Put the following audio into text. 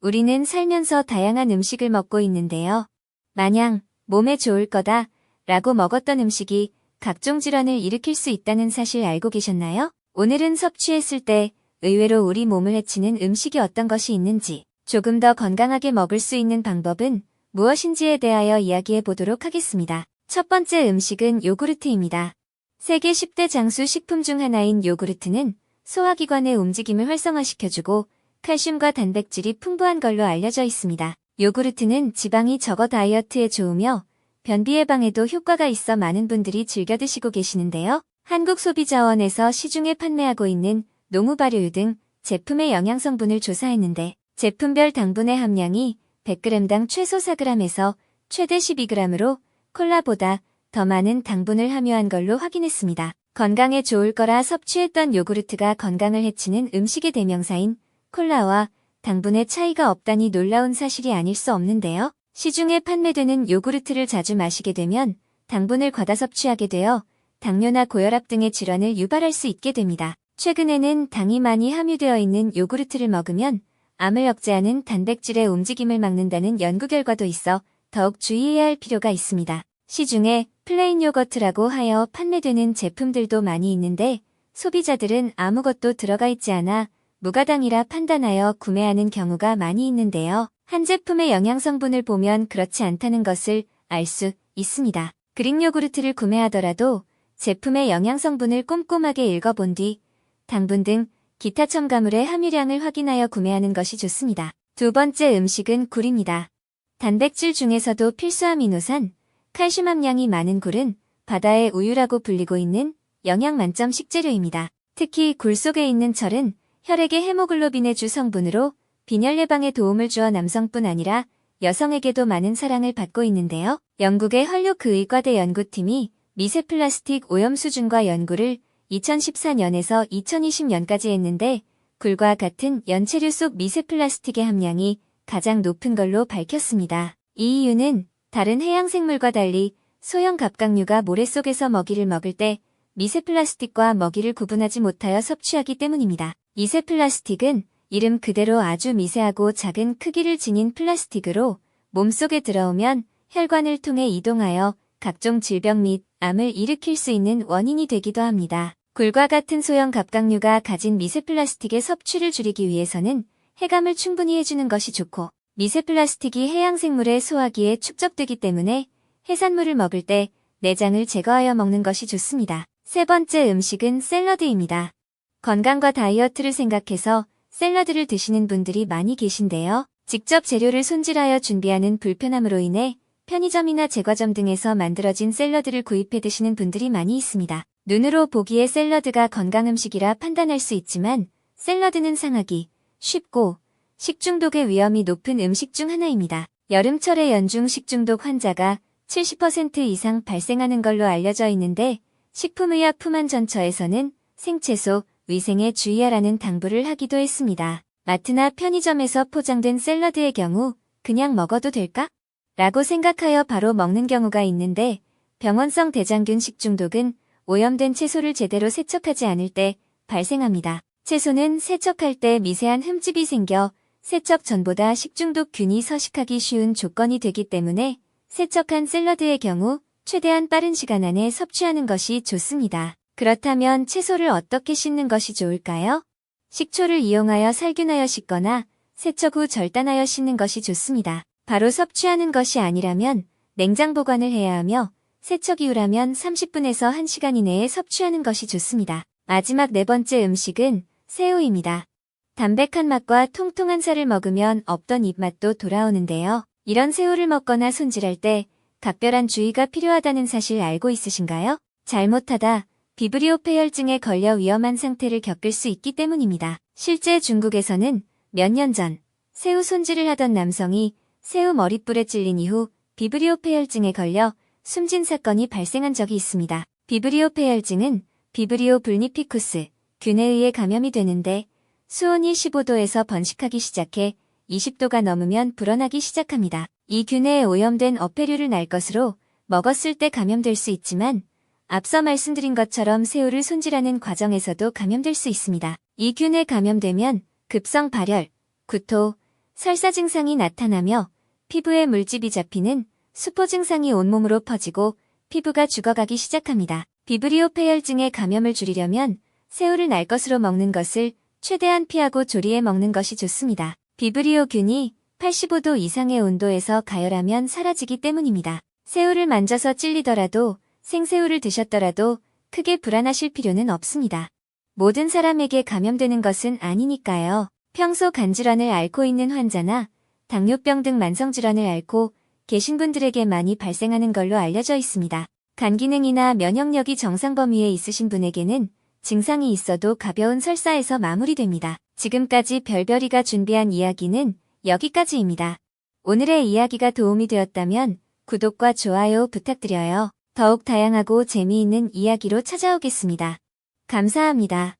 우리는 살면서 다양한 음식을 먹고 있는데요. 마냥 몸에 좋을 거다 라고 먹었던 음식이 각종 질환을 일으킬 수 있다는 사실 알고 계셨나요? 오늘은 섭취했을 때 의외로 우리 몸을 해치는 음식이 어떤 것이 있는지 조금 더 건강하게 먹을 수 있는 방법은 무엇인지에 대하여 이야기해 보도록 하겠습니다. 첫 번째 음식은 요구르트입니다. 세계 10대 장수 식품 중 하나인 요구르트는 소화기관의 움직임을 활성화시켜주고 칼슘과 단백질이 풍부한 걸로 알려져 있습니다. 요구르트는 지방이 적어 다이어트에 좋으며 변비 예방에도 효과가 있어 많은 분들이 즐겨 드시고 계시는데요. 한국소비자원에서 시중에 판매하고 있는 농우발효유 등 제품의 영양성분을 조사했는데 제품별 당분의 함량이 100g당 최소 4g에서 최대 12g으로 콜라보다 더 많은 당분을 함유한 걸로 확인했습니다. 건강에 좋을 거라 섭취했던 요구르트가 건강을 해치는 음식의 대명사인 콜라와 당분의 차이가 없다니 놀라운 사실이 아닐 수 없는데요. 시중에 판매되는 요구르트를 자주 마시게 되면 당분을 과다 섭취하게 되어 당뇨나 고혈압 등의 질환을 유발할 수 있게 됩니다. 최근에는 당이 많이 함유되어 있는 요구르트를 먹으면 암을 억제하는 단백질의 움직임을 막는다는 연구 결과도 있어 더욱 주의해야 할 필요가 있습니다. 시중에 플레인 요거트라고 하여 판매되는 제품들도 많이 있는데 소비자들은 아무것도 들어가 있지 않아 무가당이라 판단하여 구매하는 경우가 많이 있는데요. 한 제품의 영양성분을 보면 그렇지 않다는 것을 알 수 있습니다. 그릭 요구르트를 구매하더라도 제품의 영양성분을 꼼꼼하게 읽어본 뒤 당분 등 기타 첨가물의 함유량을 확인하여 구매하는 것이 좋습니다. 두 번째 음식은 굴입니다. 단백질 중에서도 필수 아미노산, 칼슘 함량이 많은 굴은 바다의 우유라고 불리고 있는 영양 만점 식재료입니다. 특히 굴 속에 있는 철은 혈액의 헤모글로빈의 주 성분으로 빈혈 예방에 도움을 주어 남성뿐 아니라 여성에게도 많은 사랑을 받고 있는데요. 영국의 헐리우크 의과대 연구팀이 미세 플라스틱 오염 수준과 연구를 2014년에서 2020년까지 했는데 굴과 같은 연체류 속 미세 플라스틱의 함량이 가장 높은 걸로 밝혔습니다. 이 이유는 다른 해양 생물과 달리 소형 갑각류가 모래 속에서 먹이를 먹을 때 미세 플라스틱과 먹이를 구분하지 못하여 섭취하기 때문입니다. 미세 플라스틱은 이름 그대로 아주 미세하고 작은 크기를 지닌 플라스틱으로 몸속에 들어오면 혈관을 통해 이동하여 각종 질병 및 암을 일으킬 수 있는 원인이 되기도 합니다. 굴과 같은 소형 갑각류가 가진 미세 플라스틱의 섭취를 줄이기 위해서는 해감을 충분히 해주는 것이 좋고 미세 플라스틱이 해양 생물의 소화기에 축적되기 때문에 해산물을 먹을 때 내장을 제거하여 먹는 것이 좋습니다. 세 번째 음식은 샐러드입니다. 건강과 다이어트를 생각해서 샐러드를 드시는 분들이 많이 계신데요. 직접 재료를 손질하여 준비하는 불편함으로 인해 편의점이나 제과점 등에서 만들어진 샐러드를 구입해 드시는 분들이 많이 있습니다. 눈으로 보기에 샐러드가 건강 음식이라 판단할 수 있지만 샐러드는 상하기 쉽고 식중독의 위험이 높은 음식 중 하나입니다. 여름철에 연중 식중독 환자가 70% 이상 발생하는 걸로 알려져 있는데 식품의약 품안 전처에서는 생채소, 위생에 주의하라는 당부를 하기도 했습니다. 마트나 편의점에서 포장된 샐러드의 경우 그냥 먹어도 될까? 라고 생각하여 바로 먹는 경우가 있는데 병원성 대장균 식중독은 오염된 채소를 제대로 세척하지 않을 때 발생합니다. 채소는 세척할 때 미세한 흠집이 생겨 세척 전보다 식중독균이 서식하기 쉬운 조건이 되기 때문에 세척한 샐러드의 경우 최대한 빠른 시간 안에 섭취하는 것이 좋습니다. 그렇다면 채소를 어떻게 씻는 것이 좋을까요? 식초를 이용하여 살균하여 씻거나 세척 후 절단하여 씻는 것이 좋습니다. 바로 섭취하는 것이 아니라면 냉장 보관을 해야 하며 세척 이후라면 30분에서 1시간 이내에 섭취하는 것이 좋습니다. 마지막 네 번째 음식은 새우입니다. 담백한 맛과 통통한 살을 먹으면 없던 입맛도 돌아오는데요. 이런 새우를 먹거나 손질할 때 각별한 주의가 필요하다는 사실 알고 있으신가요? 잘못하다 비브리오 폐혈증에 걸려 위험한 상태를 겪을 수 있기 때문입니다. 실제 중국에서는 몇 년 전 새우 손질을 하던 남성이 새우 머릿불에 찔린 이후 비브리오 폐혈증에 걸려 숨진 사건이 발생한 적이 있습니다. 비브리오 폐혈증은 비브리오 불니피쿠스 균에 의해 감염이 되는데 수온이 15도에서 번식하기 시작해 20도가 넘으면 불어나기 시작합니다. 이 균에 오염된 어패류를 날 것으로 먹었을 때 감염될 수 있지만 앞서 말씀드린 것처럼 새우를 손질하는 과정에서도 감염될 수 있습니다. 이 균에 감염되면 급성 발열, 구토, 설사 증상이 나타나며 피부에 물집이 잡히는 수포 증상이 온몸으로 퍼지고 피부가 죽어가기 시작합니다. 비브리오 폐혈증의 감염을 줄이려면 새우를 날 것으로 먹는 것을 최대한 피하고 조리해 먹는 것이 좋습니다. 비브리오균이 85도 이상의 온도에서 가열하면 사라지기 때문입니다. 새우를 만져서 찔리더라도 생새우를 드셨더라도 크게 불안하실 필요는 없습니다. 모든 사람에게 감염되는 것은 아니니까요. 평소 간질환을 앓고 있는 환자나 당뇨병 등 만성질환을 앓고 계신 분들에게 많이 발생하는 걸로 알려져 있습니다. 간 기능이나 면역력이 정상 범위에 있으신 분에게는 증상이 있어도 가벼운 설사에서 마무리됩니다. 지금까지 별별이가 준비한 이야기는 여기까지입니다. 오늘의 이야기가 도움이 되었다면 구독과 좋아요 부탁드려요. 더욱 다양하고 재미있는 이야기로 찾아오겠습니다. 감사합니다.